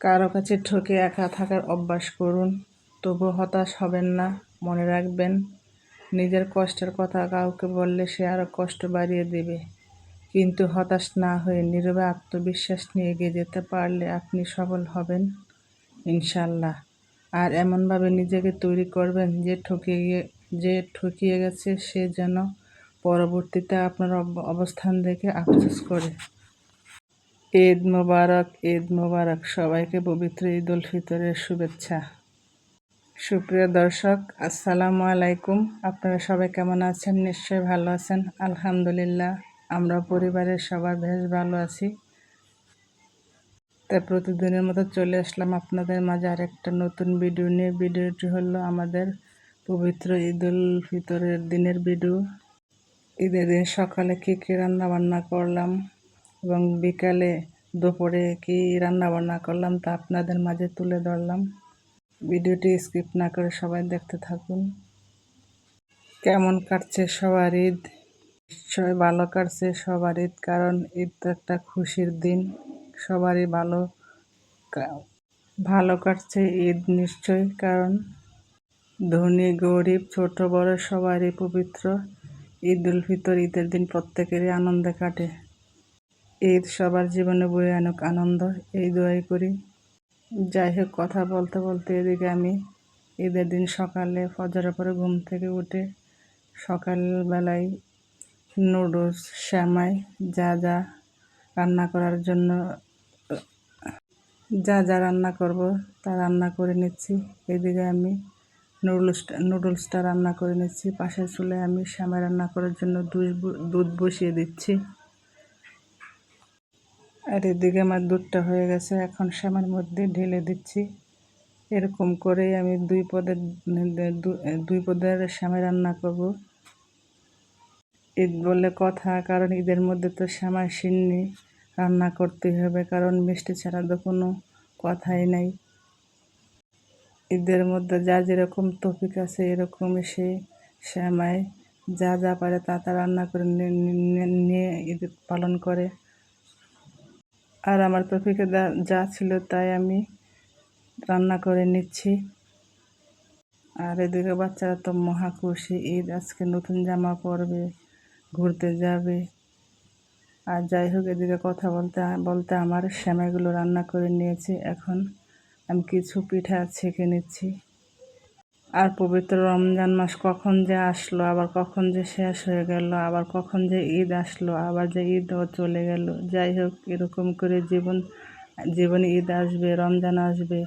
কারও কাছে ঠকে একা থাকার অভ্যাস করুন, তবু হতাশ হবেন না, মনে রাখবেন, নিজের কষ্টের কথা কাউকে বললে সে আরও কষ্ট বাড়িয়ে দেবে। কিন্তু হতাশ না হয়ে নীরবে আত্মবিশ্বাস নিয়ে এগিয়ে যেতে পারলে আপনি সফল হবেন ইনশাল্লাহ আর এমনভাবে নিজেকে তৈরি করবেন যে ঠকিয়ে যে ঠকিয়ে গেছে সে যেন পরবর্তীতে আপনার অবস্থান দেখে আফসোস করে। ঈদ মোবারক ঈদ মোবারক। সবাইকে পবিত্র ঈদ উল ফিতরের শুভেচ্ছা। সুপ্রিয় দর্শক, আসসালামু আলাইকুম। আপনারা সবাই কেমন আছেন? নিশ্চয়ই ভালো আছেন। আলহামদুলিল্লাহ আমরা পরিবারের সবার বেশ ভালো আছি। তাই প্রতিদিনের মতো চলে আসলাম আপনাদের মাঝে আরেকটা নতুন ভিডিও নিয়ে। ভিডিওটি হলো আমাদের পবিত্র ঈদ উল ফিতরের দিনের ভিডিও। ঈদের দিন সকালে কী কী রান্না বান্না করলাম এবং বিকালে দুপুরে কী রান্না বান্না করলাম তা আপনাদের মাঝে তুলে ধরলাম। ভিডিওটি স্কিপ না করে সবাই দেখতে থাকুন। কেমন কাটছে সবার ঈদ? নিশ্চয় ভালো কাটছে সবার ঈদ, কারণ ঈদ তো একটা খুশির দিন। সবারই ভালো ভালো কাটছে ঈদ নিশ্চয়, কারণ ধনী, গরিব, ছোট, বড় সবারই পবিত্র। ঈদ উল ফিতর, ঈদের দিন প্রত্যেকেরই আনন্দে কাটে। ঈদ, সবার জীবনে বয়ে আনুক আনন্দ, এই দোয়াই করি। যাই হোক, কথা বলতে বলতে এদিকে আমি ঈদের দিন সকালে ফজরের পরে ঘুম থেকে উঠে সকালবেলায় নুডলস শ্যামাই যা যা রান্না করার জন্য, যা যা রান্না করব তা রান্না করে নিচ্ছি। এদিকে আমি নুডলসটা নুডলসটা রান্না করে নিচ্ছি। পাশের চুলে আমি শ্যামাই রান্না করার জন্য দুধ বসিয়ে দিচ্ছি। আর এদিকে আমার দুধটা হয়ে গেছে, এখন শ্যামার মধ্যে ঢেলে দিচ্ছি। এরকম করেই আমি দুই পদের দুই পদের শ্যামাই রান্না করব। ঈদ বললে কথা, কারণ ঈদের মধ্যে তো শ্যামাই সিন্নি রান্না করতেই হবে, কারণ মিষ্টি ছাড়া তো কোনো কথাই নাই। ঈদের মধ্যে যা যেরকম তফিক আছে এরকম সে শ্যামাই যা যা পারে তা তা রান্না করে নিয়ে ঈদ পালন করে। আর আমার তফিকে যা ছিল তাই আমি রান্না করে নিচ্ছি। আর এদিকে বাচ্চারা তো মহা খুশি, ঈদ, আজকে নতুন জামা পরবে, ঘুরতে যাবে। আর যাই হোক, এদিকে কথা বলতে বলতে আমার শ্যামাইগুলো রান্না করে নিয়েছি। এখন আমি কিছু পিঠা ছেঁকে নিচ্ছি। আর পবিত্র রমজান মাস কখন যে আসলো, আবার কখন যে শেষ হয়ে গেল, আবার কখন যে ঈদ আসলো, আবার যে ঈদও চলে গেল। যাই হোক, এরকম করে জীবন, জীবনে ঈদ আসবে, রমজান আসবে,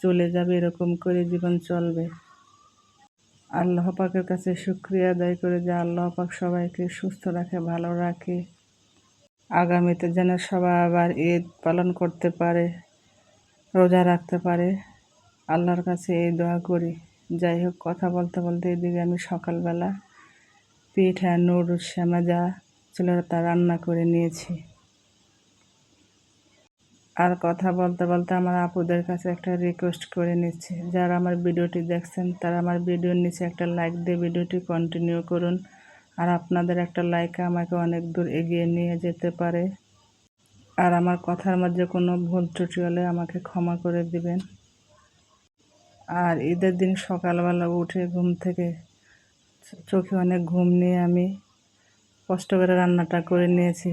চলে যাবে, এরকম করে জীবন চলবে। আল্লাহ পাকের কাছে শুক্রিয়া আদায় করে যে আল্লাহ পাক সবাইকে সুস্থ রাখে, ভালো রাখে। আগামীতে যেন সবাই আবার ঈদ পালন করতে পারে, রোজা রাখতে পারে। আল্লাহর কাছে এই দোয়া করি। যাই হোক, কথা বলতে বলতে এদিকে আমি সকালবেলা পিঠা, নুডলস, শ্যামা যা ছিল তা রান্না করে নিয়েছি। আর কথা বলতে বলতে আমার আপুদের কাছে একটা রিকোয়েস্ট করে নিচ্ছি। যারা আমার ভিডিওটি দেখছেন, তারা আমার ভিডিওর নিচে একটা লাইক দিয়ে ভিডিওটি কন্টিনিউ করুন। আর আপনাদের একটা লাইক আমাকে অনেক দূর এগিয়ে নিয়ে যেতে পারে। আর আমার কথার মধ্যে কোনো ভুল ত্রুটি হলে আমাকে ক্ষমা করে দিবেন। আর ঈদের দিন সকালবেলা উঠে ঘুম থেকে চোখে অনেক ঘুম নিয়ে আমি কষ্ট করে রান্নাটা করে নিয়েছি।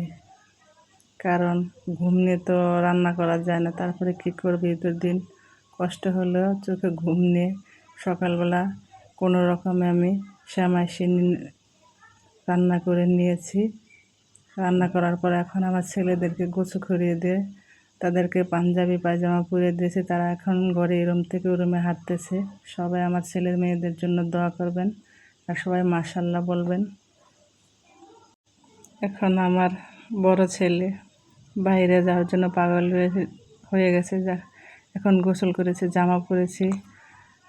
কারণ ঘুম নিয়ে তো রান্না করা যায় না, তারপরে কী করবে ঈদের দিন? কষ্ট হলেও চোখে ঘুম নিয়ে সকালবেলা কোনো রকমে আমি শ্যামাই সিনি রান্না করে নিয়েছি। রান্না করার পর এখন আমার ছেলেদেরকে গোছু করিয়ে দিয়ে তাদেরকে পাঞ্জাবি পায়জামা পরে দিয়েছে। তারা এখন ঘরে এরম থেকে রুমে হাঁটতেছে। সবাই আমার ছেলের মেয়েদের জন্য দোয়া করবেন আর সবাই মাশাল্লাহ বলবেন। এখন আমার বড় ছেলে বাইরে যাওয়ার জন্য পাগল হয়ে গেছে। যা, এখন গোসল করেছে, জামা পরেছি।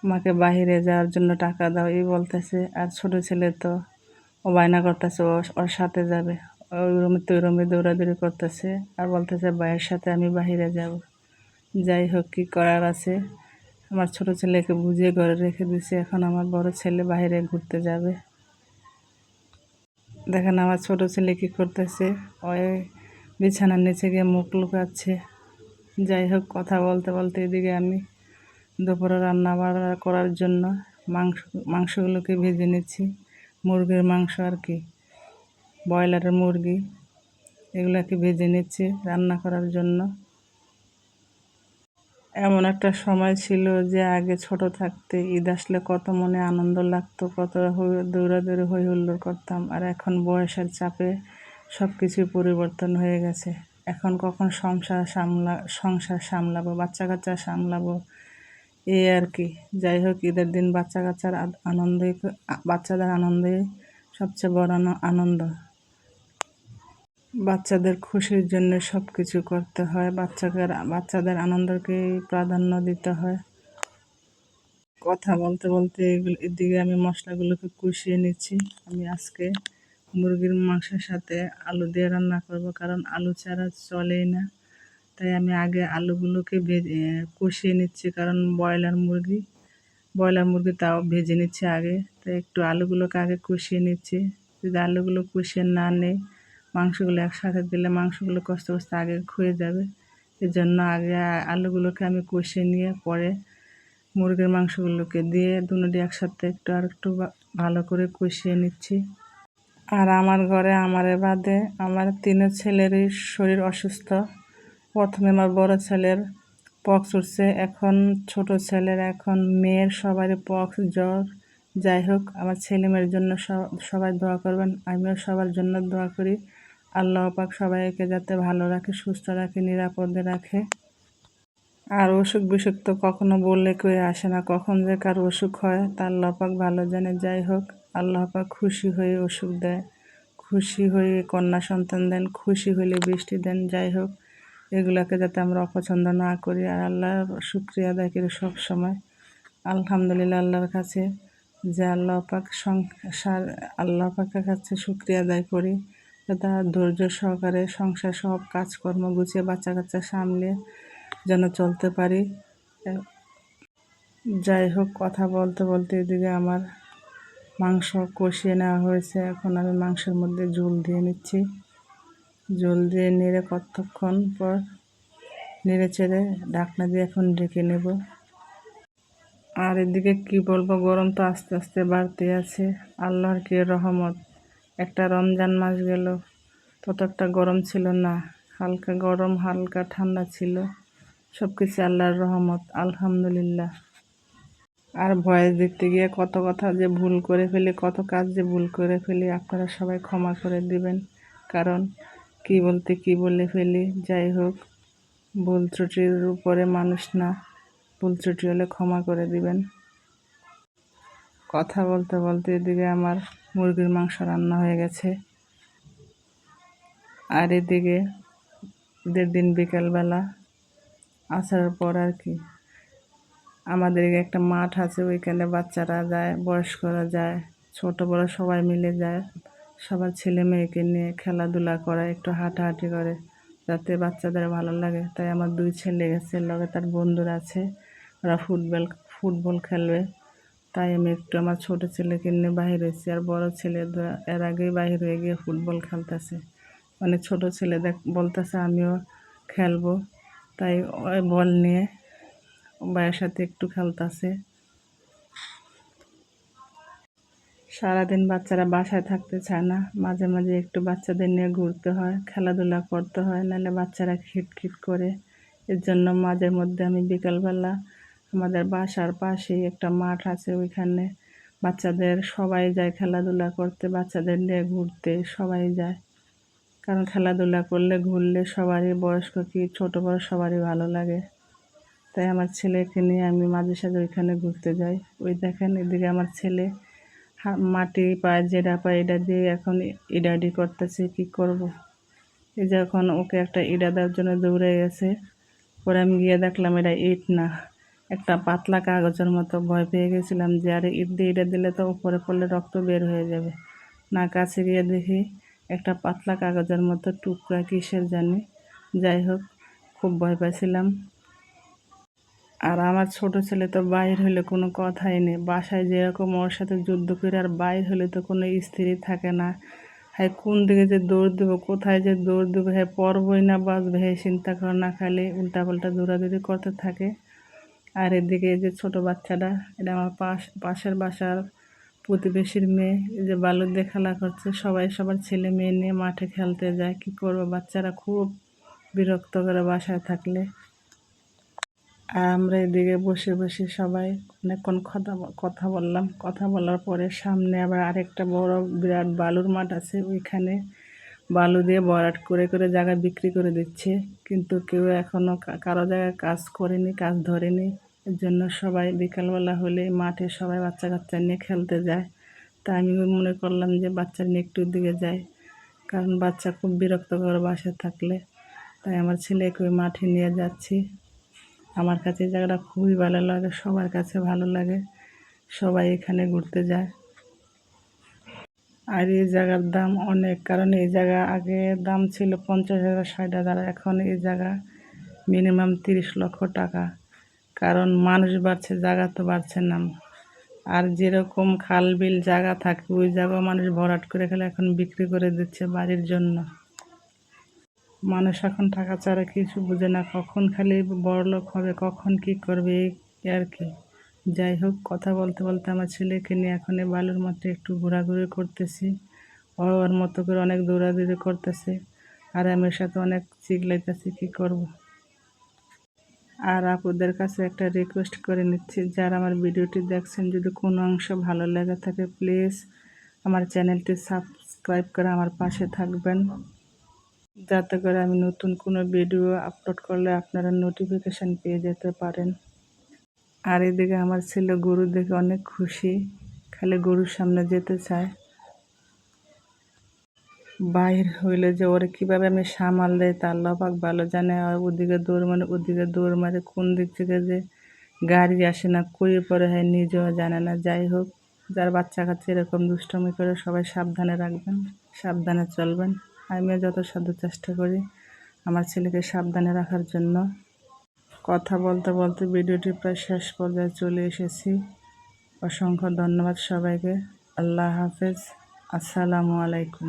আমাকে বাহিরে যাওয়ার জন্য টাকা দাও, এই বলতেছে। আর ছোট ছেলে তো ও বায়না করতেছে ওর সাথে যাবে। ওই রুমে তো রুমে দৌড়াদৌড়ি করতেছে আর বলতেছে, ভাইয়ের সাথে আমি বাহিরে যাব। যাই হোক, কী করার আছে? আমার ছোট ছেলেকে বুঝিয়ে ঘরে রেখে দিয়েছি। এখন আমার বড় ছেলে বাইরে ঘুরতে যাবে। দেখেন আমার ছোট ছেলে কী করতেছে। ওই বিছানার নিচে গিয়ে মুখ লুকাচ্ছে। যাই হোক, কথা বলতে বলতে এদিকে আমি দুপুরে রান্না বান্না করার জন্য মাংস, মাংসগুলোকে ভেজে নিচ্ছি। মুরগির মাংস আর কি। ব্রয়লারের মুরগি, এগুলাকে ভেজে নিচ্ছি রান্না করার জন্য। এমন একটা সময় ছিল যে আগে ছোট থাকতে ঈদ আসলে কত মনে আনন্দ লাগতো, কত দৌড়াদৌড়ি হই হুল্লোড় করতাম আর এখন বয়সের চাপে সব কিছুই পরিবর্তন হয়ে গেছে। এখন কখন সংসার সামলা, সংসার সামলাবো বাচ্চা কাচ্চা সামলাবো এই আর কি। যাই হোক, ঈদের দিন বাচ্চা কাচ্চার আ- আনন্দই বাচ্চাদের আনন্দই সবচেয়ে বড় আনন্দ। বাচ্চাদের খুশির জন্য সব কিছু করতে হয়। বাচ্চাকে বাচ্চাদের আনন্দকে প্রাধান্য দিতে হয়। কথা বলতে বলতে এগুলো, এদিকে আমি মশলাগুলোকে কষিয়ে নিচ্ছি। আমি আজকে মুরগির মাংসের সাথে আলু দিয়ে রান্না করব কারণ আলু ছাড়া চলেই না। তাই আমি আগে আলুগুলোকে ভেজে কষিয়ে নিচ্ছি কারণ ব্রয়লার মুরগি ব্রয়লার মুরগি তাও ভেজে নিচ্ছি আগে। তাই একটু আলুগুলোকে আগে কষিয়ে নিচ্ছি। যদি আলুগুলো কষিয়ে না নেই মাংসগুলো একসাথে দিলে মাংসগুলো কষতে কষতে আগে ক্ষয়ে যাবে। এর জন্য আগে আলুগুলোকে আমি কষিয়ে নিয়ে পরে মুরগির মাংসগুলোকে দিয়ে দুটোটি একসাথে একটু আর একটু ভালো করে কষিয়ে নিচ্ছি। আর আমার ঘরে আমার বাদে আমার তিনও ছেলেরই শরীর অসুস্থ। প্রথমে আমার বড় ছেলের পক্স উঠছে, এখন ছোট ছেলের, এখন মেয়ের সবারই পক্স, জ্বর। যাই হোক, আমার ছেলে মেয়ের জন্য সবাই দোয়া করবেন, আমিও সবার জন্য দোয়া করি। আল্লাহ পাক সবাইকে যাতে ভালো রাখে, সুস্থ রাখে, নিরাপদে রাখে। আর অসুখ বিসুখ তো কখনো বললে কেউ আসে না, কখন যে কার অসুখ হয়, তা আল্লাহ পাক ভালো জানে। যাই হোক, আল্লাহ পাক খুশি হয়ে অসুখ দেয়, খুশি হয়ে কন্যা সন্তান দেন, খুশি হলে বৃষ্টি দেন। যাই হোক, এগুলাকে যাতে আমরা অপছন্দ না করি। আর আল্লাহর শুক্রিয়া আদায় করি সব সময়। আলহামদুলিল্লাহ আল্লাহর কাছে যে আল্লাহ পাক সংসার, আল্লাহ পাকের কাছে শুক্রিয়া আদায় করি। যাতে ধৈর্য সহকারে সংসার সব কাজকর্ম গুছিয়ে বাচ্চা কাচ্চা সামলে যেন চলতে পারি। যাই হোক, কথা বলতে বলতে এদিকে আমার মাংস কষিয়ে নেওয়া হয়েছে। এখন আমি মাংসের মধ্যে ঝোল দিয়ে নিচ্ছি। ঝোল দিয়ে নেড়ে কতক্ষণ পর নেড়ে চেড়ে ঢাকনা দিয়ে এখন ঢেকে নেব। আর এদিকে কি বলব, গরম তো আস্তে আস্তে বাড়তে আছে। আল্লাহর কে রহমত। একটা রমজান মাস গেল। তত একটা গরম ছিল না। হালকা গরম, হালকা ঠান্ডা ছিল। সব কিছু আল্লাহর রহমত, আলহামদুলিল্লাহ। আর ভয়েস দেখতে গিয়ে কত কথা যে ভুল করে ফেলি, কত কাজ যে ভুল করে ফেলি, আপনারা সবাই ক্ষমা করে দিবেন। কারণ কি বলতে কি বলে ফেলি, যাই হোক, ভুল ত্রুটির উপরে মানুষ না। ভুল ত্রুটি হলে ক্ষমা করে দিবেন। কথা বলতে বলতে এদিকে আমার মুরগির মাংস রান্না হয়ে গেছে। আর এদিকে ঈদের দিন বিকালবেলা আসার পর আর কি আমাদের একটা মাঠ আছে, ওইখানে বাচ্চারা যায়, বয়স্করা যায়, ছোট বড় সবাই মিলে যায়। সবার ছেলে মেয়েকে নিয়ে খেলাধুলা করে, একটু হাঁটাহাঁটি করে, যাতে বাচ্চাদের ভালো লাগে। তাই আমার দুই ছেলে গেছে, লগে তার বন্ধুরা আছে, ওরা ফুটবল ফুটবল খেলবে। তাই আমি একটু আমার ছোট ছেলেকে নিয়ে বাহির হয়েছি আর বড় ছেলে এর আগেই বাহির হয়ে গিয়ে ফুটবল খেলতেছে। মানে ছোট ছেলে দেখ, বলতেছে আমিও খেলব। তাই ওই বল নিয়ে ভাইয়ের সাথে একটু খেলতেছে। সারাদিন বাচ্চারা বাসায় থাকতে চায় না। মাঝে মাঝে একটু বাচ্চাদের নিয়ে ঘুরতে হয়, খেলাধুলা করতে হয়, নাহলে বাচ্চারা খিটখিট করে। এর জন্য মাঝে মধ্যে আমি বিকালবেলা আমাদের বাসার পাশেই একটা মাঠ আছে ওইখানে। বাচ্চাদের সবাই যায় খেলাধুলা করতে, বাচ্চাদের নিয়ে ঘুরতে, সবাই যায়। কারণ খেলাধুলা করলে ঘুরলে সবারই বয়স্ক কি ছোটো বড় সবারই ভালো লাগে। তাই আমার ছেলেকে নিয়ে আমি মাঝে সাঝে ওইখানে ঘুরতে যাই। ওই দেখেন এদিকে আমার ছেলে মাটি পায় যেটা পায়, এটা দিয়ে এখন ইডাডি করতেছে, কি করব। এই যে এখন ওকে একটা ইডা দেওয়ার জন্য দৌড়ে গেছে পরে আমি গিয়ে দেখলাম এটা ইট না। একটা পাতলা কাগজের মতো ভয় পেয়ে গেছিলাম যে, আরে ইট দিয়ে ইটা দিলে তো উপরে পড়লে রক্ত বের হয়ে যাবে। না, কাছে গিয়ে দেখি একটা পাতলা কাগজের মতো টুকরা কিসের জানি। যাই হোক, খুব ভয় পাইছিলাম। আর আমার ছোট ছেলে তো বাইর হলে কোনো কথাই নেই। বাসায় যেরকম ওর সাথে যুদ্ধ করে আর বাইর হলে তো কোনো স্ত্রী থাকে না। হ্যাঁ কোন দিকে যে দৌড় দেবো, কোথায় যে দৌড় দেবো হ্যাঁ পরবই না, বাঁচবে হ্যাঁ চিন্তা করে না, খালি উল্টাপাল্টা দৌড়াদৌড়ি করতে থাকে। আর এদিকে যে ছোট বাচ্চাটা, এটা আমার পাশ, পাশের বাসার প্রতিবেশীর মেয়ে, এই যে বালু দিয়ে খেলা করছে, সবাই সবার ছেলে মেয়ে নিয়ে মাঠে খেলতে যায়। কি করব, বাচ্চারা খুব বিরক্ত করে বাসায় থাকলে। আর আমরা এদিকে বসে বসে সবাই অনেকক্ষণ কথা কথা বললাম। কথা বলার পরে সামনে আবার আরেকটা বড় বিরাট বালুর মাঠ আছে, ওইখানে বালু দিয়ে বরাট করে করে জায়গা বিক্রি করে দিচ্ছে। কিন্তু কেউ এখনও কারও জায়গায় কাজ করেনি, কাজ ধরেনি। এর জন্য সবাই বিকালবেলা হলে মাঠে সবাই বাচ্চা কাচ্চা নিয়ে খেলতে যায়। তা আমি মনে করলাম যে বাচ্চা নিয়ে একটু দিকে যাই, কারণ বাচ্চা খুব বিরক্ত করে বাসায় থাকলে। তাই আমার ছেলেকে ওই মাঠে নিয়ে যাচ্ছি। আমার কাছে জায়গাটা খুবই ভালো লাগে, সবার কাছে ভালো লাগে। সবাই এখানে ঘুরতে যায়। আর এই জায়গার দাম অনেক, কারণ এই জায়গা আগে দাম ছিল পঞ্চাশ হাজার, ষাট হাজার, এখন এই জায়গা মিনিমাম তিরিশ লক্ষ টাকা। কারণ মানুষ বাড়ছে, জায়গা তো বাড়ছে না। আর যেরকম খাল বিল জায়গা থাকে, ওই জায়গাও মানুষ ভরাট করে খেলে এখন বিক্রি করে দিচ্ছে বাড়ির জন্য। মানুষ এখন টাকা ছাড়া কিছু বুঝে না, কখন খালি বড়লোক হবে, কখন কি করবে, এই আর কি। যাই হোক কথা বলতে বলতে আমার ছেলেকে নিয়ে এখন বালুর মধ্যে একটু ঘোরাঘুরি করতেছি। ওর মতো করে অনেক দৌড়াদৌড়ি করতেছে। আর আমি সাথে অনেক চিগলাইতেছি কি করব। আর আপুদের কাছে একটা রিকোয়েস্ট করে নিচ্ছি, যারা আমার ভিডিওটি দেখছেন, যদি কোনো অংশ ভালো লেগে থাকে প্লিজ আমার চ্যানেলটি সাবস্ক্রাইব করে আমার পাশে থাকবেন। যাতে করে আমি নতুন কোনো ভিডিও আপলোড করলে আপনারা নোটিফিকেশান পেয়ে যেতে পারেন। আর এদিকে আমার ছেলে গরু দেখে অনেক খুশি। খালি গরুর সামনে যেতে চায়। বাইর হইলে যে ওরে কীভাবে আমি সামাল দেয় তার লবাক ভালো জানে আর ওদিকে দৌড় মানে ওদিকে দৌড় মারে, কোন দিক থেকে যে গাড়ি আসে না, কই পরে হয় নিজেও জানে না। যাই হোক, যার বাচ্চা কাচ্চা এরকম দুষ্টমি করে সবাই সাবধানে রাখবেন, সাবধানে চলবেন। আমিও যত সাধ্য চেষ্টা করি আমার ছেলেকে সাবধানে রাখার জন্য। কথা বলতে বলতে ভিডিওটি প্রায় শেষ পর্যায়ে চলে এসেছি। অসংখ্য ধন্যবাদ সবাইকে। আল্লাহ হাফেজ। আসসালামু আলাইকুম।